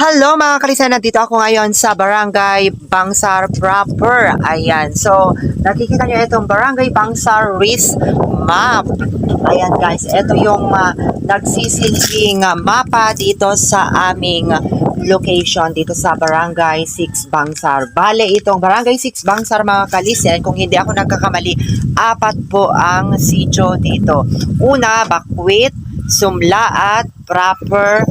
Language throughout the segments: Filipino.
Hello mga kalisan, nandito ako ngayon sa Barangay Bangsar proper. Ayan, so nakikita nyo itong Barangay Bangsar Risk Map. Ayan guys, ito yung uh, nagsisilbing uh, mapa dito sa aming location dito sa Barangay 6 Bangsar. Bale, itong Barangay 6 Bangsar mga kalisen, kung hindi ako nagkakamali, apat po ang sityo dito. Una, Bakwit, Sumlaat, Proper,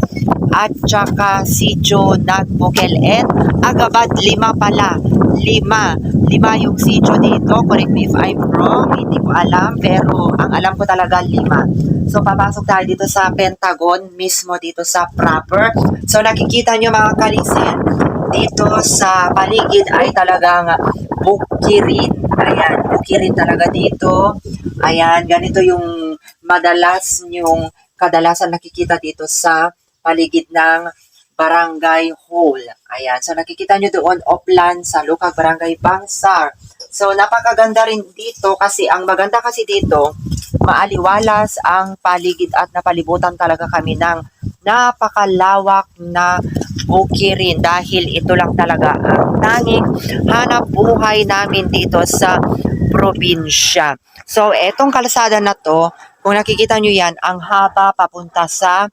at saka sityo Nagbukel and Agabad lima pala. Lima. Lima yung sityo dito correct me if I'm wrong. Hindi ko alam. Pero ang alam ko talaga lima. So papasok tayo dito sa Pentagon mismo dito sa proper. So nakikita nyo mga kalisen dito sa paligid ay talagang bukirin. Ayan bukirin talaga dito. Ayan ganito yung madalas yung kadalasan nakikita dito sa paligid ng Barangay Hall. Ayan. So, nakikita nyo doon, Oplan sa Lukag, Barangay Bangsar. So, napakaganda rin dito kasi ang maganda kasi dito, maaliwalas ang paligid at napalibutan talaga kami ng napakalawak na bukirin dahil ito lang talaga ang tanging hanap buhay namin dito sa probinsya. So, etong kalsada na to, kung nakikita nyo yan, ang haba papunta sa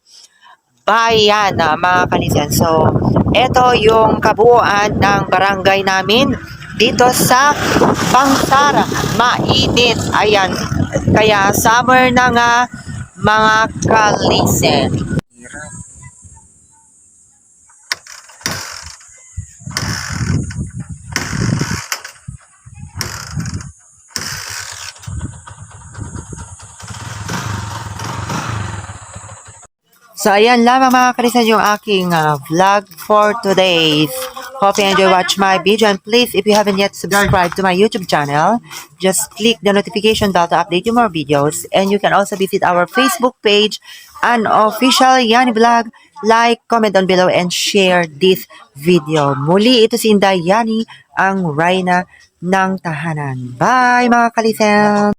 bayan mga kalisen. So, ito yung kabuuan ng barangay namin dito sa Bangsara. Mainit. Ayan. Kaya summer na nga mga kalisen. So, ayan lamang mga kalisan yung aking uh, vlog for today. Hope you enjoy watch my video and please, if you haven't yet subscribed to my YouTube channel, just click the notification bell to update you more videos. And you can also visit our Facebook page and official Yani Vlog. Like, comment down below and share this video. Muli, ito si Inday Yani, ang Reyna ng Tahanan. Bye mga kalisan!